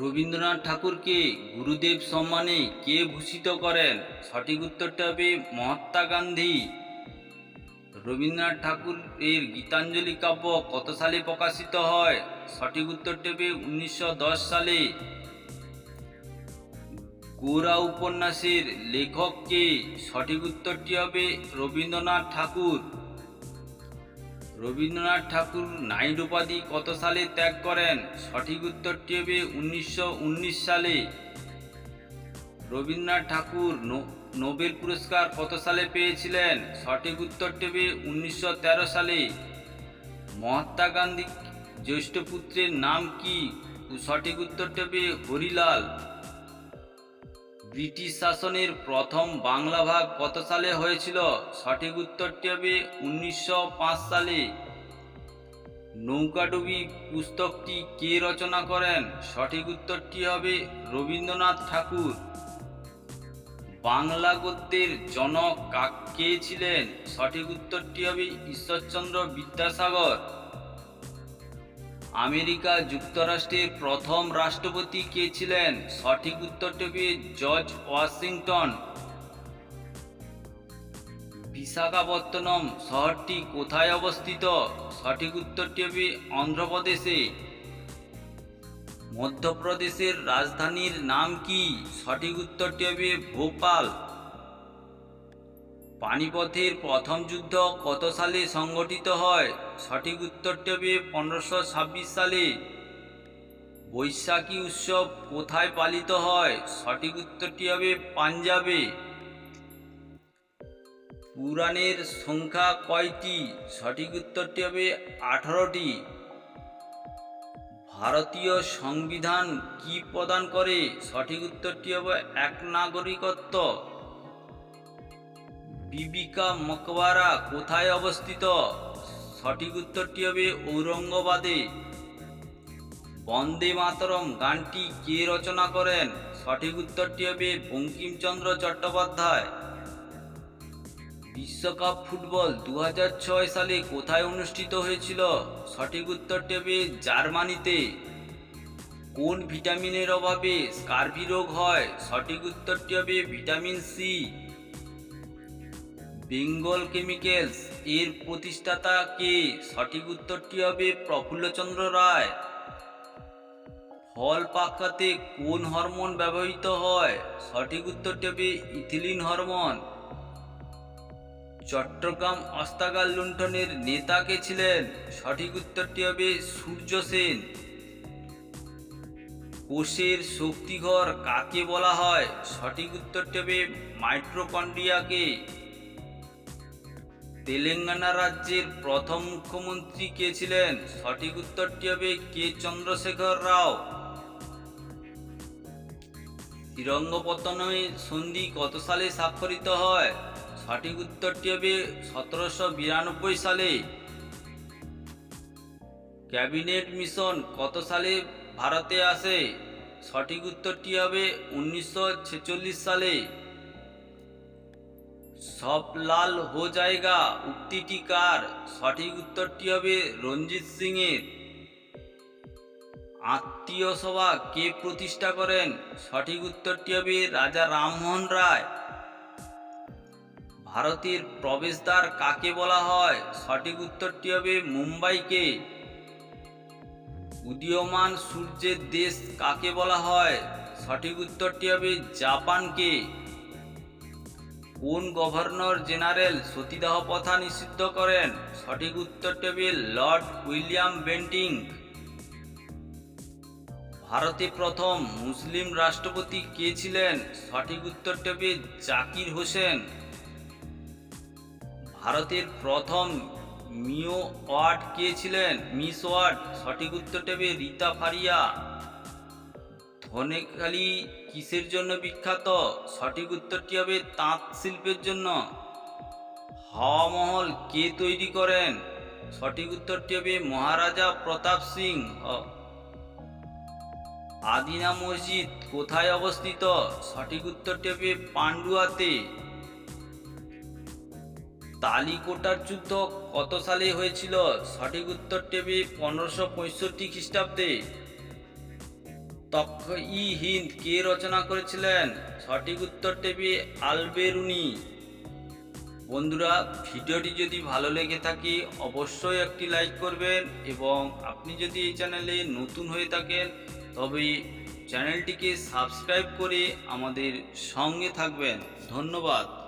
রবীন্দ্রনাথ ঠাকুরকে গুরুদেব সম্মানে কে ভূষিত করেন? সঠিক উত্তরটা হবে মহাত্মা গান্ধী। রবীন্দ্রনাথ ঠাকুর এর গীতাঞ্জলি কাব্য কত সালে প্রকাশিত হয়? সঠিক উত্তরটি হবে উনিশশো দশ সালে। গোরা উপন্যাসের লেখককে সঠিক উত্তরটি হবে রবীন্দ্রনাথ ঠাকুর। রবীন্দ্রনাথ ঠাকুর নাইট উপাধি কত সালে ত্যাগ করেন? সঠিক উত্তরটি হবে উনিশশো উনিশ সালে। রবীন্দ্রনাথ ঠাকুর নোবেল পুরস্কার কত সালে পেয়েছিলেন? সঠিক উত্তরটি হবে উনিশশো তেরো সালে। মহাত্মা গান্ধী জ্যেষ্ঠ পুত্রের নাম কি? সঠিক উত্তরটি হবে হরিলাল। ব্রিটিশ শাসনের প্রথম বাংলা ভাগ কত সালে হয়েছিল? সঠিক উত্তরটি হবে উনিশশো পাঁচ সালে। নৌকাডুবি পুস্তকটি কে রচনা করেন? সঠিক উত্তরটি হবে রবীন্দ্রনাথ ঠাকুর। বাংলা গদ্যের জনক কা- কে ছিলেন? সঠিক উত্তরটি হবে ঈশ্বরচন্দ্র বিদ্যাসাগর। আমেরিকা যুক্তরাষ্ট্রের প্রথম রাষ্ট্রপতি কে ছিলেন? সঠিক উত্তরটি হবে জর্জ ওয়াশিংটন। বিশাখাপত্তনম শহরটি কোথায় অবস্থিত? সঠিক উত্তরটি হবে অন্ধ্রপ্রদেশে। মধ্যপ্রদেশের রাজধানীর নাম কি? সঠিক উত্তরটি হবে ভোপাল। পানিপথের প্রথম যুদ্ধ কত সালে সংগঠিত হয়? সঠিক উত্তরটি হবে পনেরোশো সালে। বৈশাখী উৎসব কোথায় পালিত হয়? সঠিক উত্তরটি হবে পাঞ্জাবে। পুরাণের সংখ্যা কয়টি? সঠিক উত্তরটি হবে আঠারোটি। ভারতীয় সংবিধান কি প্রদান করে? সঠিক উত্তরটি হবে এক নাগরিকত্ব। বিবিকা মকবারা কোথায় অবস্থিত? সঠিক উত্তরটি হবে ঔরঙ্গবাদে। বন্দে মাতরম গানটি কে রচনা করেন? সঠিক উত্তরটি হবে বঙ্কিমচন্দ্র চট্টোপাধ্যায়। বিশ্বকাপ ফুটবল দু হাজার ছয় সালে কোথায় অনুষ্ঠিত হয়েছিল? সঠিক উত্তরটি হবে জার্মানিতে। কোন ভিটামিনের অভাবে স্কার্ভি রোগ হয়? সঠিক উত্তরটি হবে ভিটামিন সি। বেঙ্গল কেমিক্যালস এর প্রতিষ্ঠাতা কে? সঠিক উত্তরটি হবে প্রফুল্লচন্দ্র রায়। ফল পাকাতে কোন হরমোন ব্যবহৃত হয়? সঠিক উত্তরটি হবে ইথিলিন হরমোন। চট্টগ্রাম অস্তাগার লুণ্ঠনের নেতা কে ছিলেন? সঠিক উত্তরটি হবে সূর্য সেন। কোষের শক্তিঘর কাকে বলা হয়? সঠিক উত্তরটি হবে মাইট্রোকন্ড্রিয়াকে তেলেঙ্গানা রাজ্যের প্রথম মুখ্যমন্ত্রী কে ছিলেন? সঠিক উত্তরটি হবে কে চন্দ্রশেখর রাও। শ্রীরঙ্গপত্তনমে সন্ধি কত সালে স্বাক্ষরিত হয়? সঠিক উত্তরটি হবে সতেরোশো বিরানব্বই সালে। ক্যাবিনেট মিশন কত সালে ভারতে আসে? সঠিক উত্তরটি হবে উনিশশো ছেচল্লিশ সালে। সব লাল হো জায়গা, উক্তিটি কার? সঠিক উত্তরটি হবে রঞ্জিত সিং এর আত্মীয় সভা কে প্রতিষ্ঠা করেন? সঠিক উত্তরটি হবে রাজা রামমোহন রায়। ভারতের প্রবেশদ্বার কাকে বলা হয়? সঠিক উত্তরটি হবে মুম্বাইকে। উদীয়মান সূর্যের দেশ কাকে বলা হয়? সঠিক উত্তরটি হবে জাপানকে। কোন গভর্নর জেনারেল সতীদাহ প্রথা নিষিদ্ধ করেন? সঠিক উত্তর টেবিল, লর্ড উইলিয়াম বেন্টিং। ভারতে প্রথম মুসলিম রাষ্ট্রপতি কে ছিলেন? সঠিক উত্তর টেবিল, জাকির হোসেন। ভারতের প্রথম মিও ওয়ার্ড কে ছিলেন? Miss Ward. সঠিক উত্তর হবে রীতা ফারিয়া। ধনেখালি কিসের জন্য বিখ্যাত? সঠিক উত্তরটি হবে তাঁত শিল্পের জন্য। হাওয়া মহল কে তৈরি করেন? সঠিক উত্তরটি হবে মহারাজা প্রতাপ সিং। আদিনা মসজিদ কোথায় অবস্থিত? সঠিক উত্তরটি হবে পান্ডুয়াতে। তালিকোটার যুদ্ধ কত সালে হয়েছিল? সঠিক উত্তরটি হবে পনেরোশো পঁয়ষট্টি খ্রিস্টাব্দে। তক্ষ ই হিন্দ কে রচনা করেছিলেন? সঠিক উত্তর টেবি আলবেরুনি। বন্ধুরা, ভিডিওটি যদি ভালো লেগে থাকে, অবশ্যই একটি লাইক করবেন এবং আপনি যদি এই চ্যানেলে নতুন হয়ে থাকেন, তবে চ্যানেলটিকে সাবস্ক্রাইব করে আমাদের সঙ্গে থাকবেন। ধন্যবাদ।